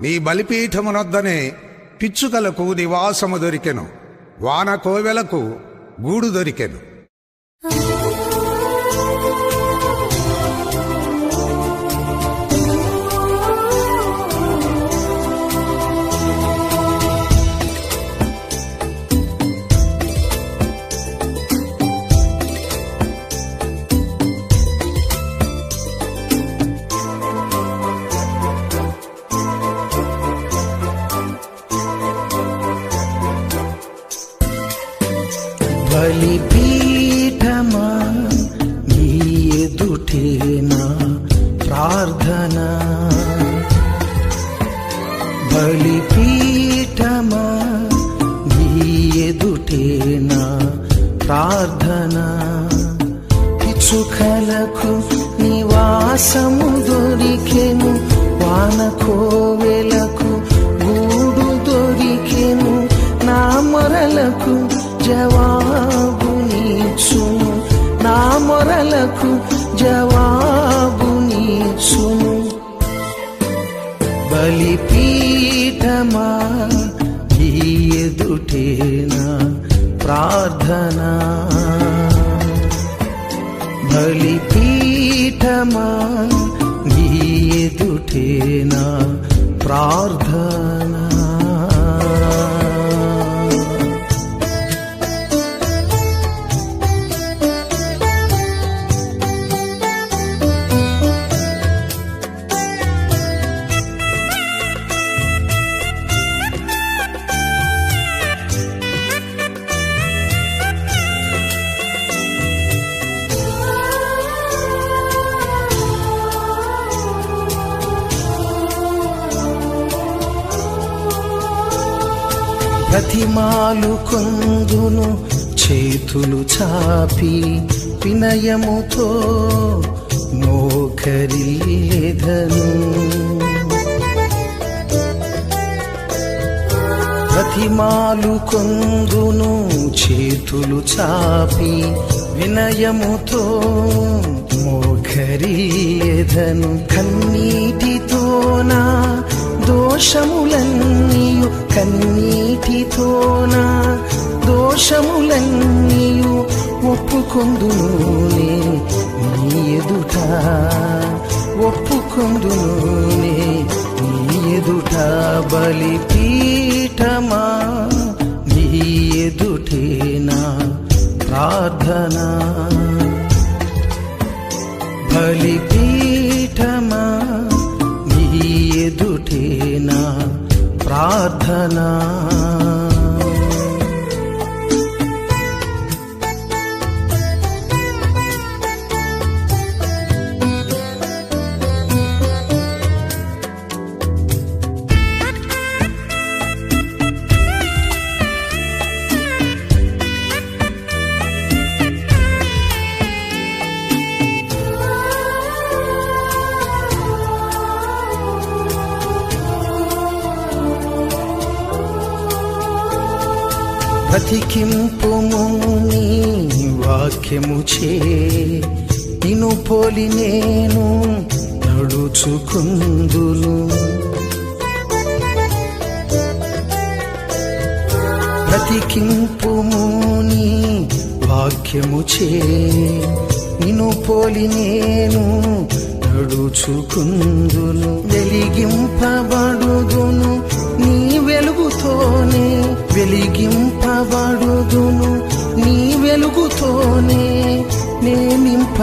నీ బలిపీఠమునొద్దనే పిచ్చుకలకు నివాసము దొరికెను. వాన కోవెలకు గూడు దొరికెను. ఎదుటేనా ప్రార్థన. బలిపీఠమా నీ ఎదుటేనా ప్రార్థన. పిచ్చుకలకు నివాసము దొరికెను వాన కోవెలకు గూడు దొరికెను నా మొరలకు జవాబు నీచును నా మొరలకు జవాబు నీచును బలిపీఠమా ఈ ఎదుటేనా ప్రార్థన. బలిపీఠమా ఈ ఎదుటేనా ప్రార్థనా. ప్రతిమాలు కొందును చేతులు చాపి వినయముతో మోకరిల్లెదను ప్రతిమాలు కొందును చేతులు చాపి వినయముతో మోకరిల్లెదను కన్నీటితోనా దోషములన్నీయు కన్నీటితోనా? దోషములన్నీయు ఒప్పుకొందును నే నీ ఎదుట. ఒప్పుకొందును నే నీ ఎదుట. బలిపీఠమా? నీ ఎదుటేనా ప్రార్థనా? బలి ప్రార్థన బ్రతికింపుము నీ వాక్యము చే నిను పోలి నేను నడుచుకుందును. బ్రతికింపుము నీ వాక్యము చే నిను పోలి నేను నడుచుకుందును. వెలిగింపబడుదును నీ వెలుగుతోనే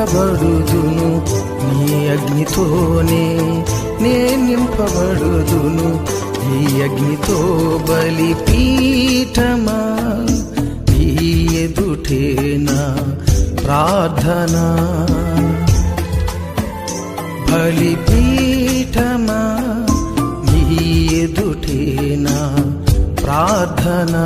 నింపబడుదును. నీ అగ్నితోనే నే నింపబడుదును. ఈ అగ్నితో బలి పీఠమా? నీ ఎదుటేనా ప్రార్థన? బలిపీఠమా నీ ఎదుటేనా ప్రార్థనా?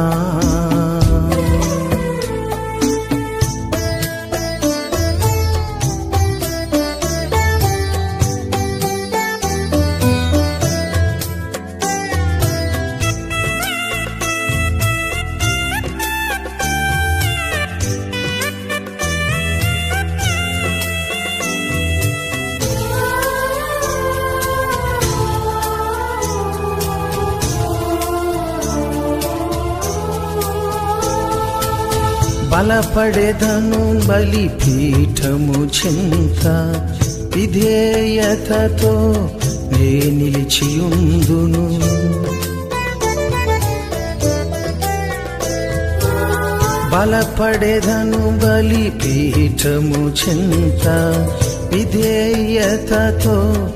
బలపడెదను బలిపీఠము చింత. విధేయతతో నే నిలిచియుందును. బలపడెదను బలిపీఠము చింత. విధేయతతో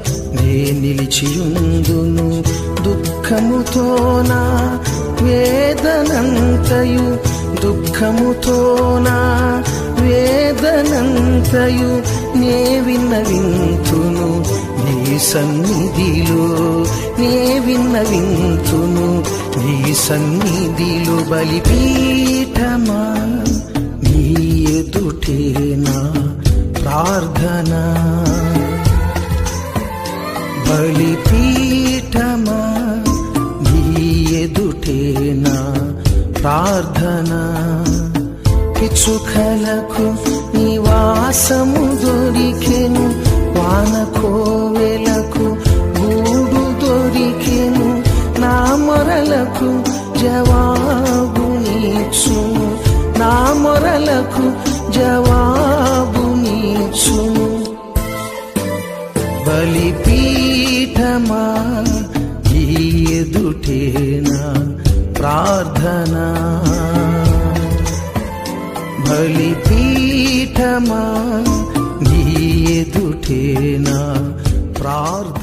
నే నిలిచియుందును. దుఃఖముతో నా వేదనంతయు దుఃఖముతో నా వేదనంతయు నే విన్నవింతును. నీ సన్నిధిలో నే విన్నవింతును. నీ సన్నిధిలో బలిపీఠమా? నీ ఎదుటే నా ప్రార్థన? బలిపీఠమా? నీ ఎదుటే నా ప్రార్థన. పిచ్చుకలకు నివాసము దొరికెను. వాన కోవెలకు గూడు దొరికెను. నా మొరలకు జవాబు నీచును నా మొరలకు జవాబు నీచును బలిపీఠమా ఈ ఎదుటేనా? ప్రార్థన. బలిపీఠమా నీ ఎదుటేనా ప్రార్థన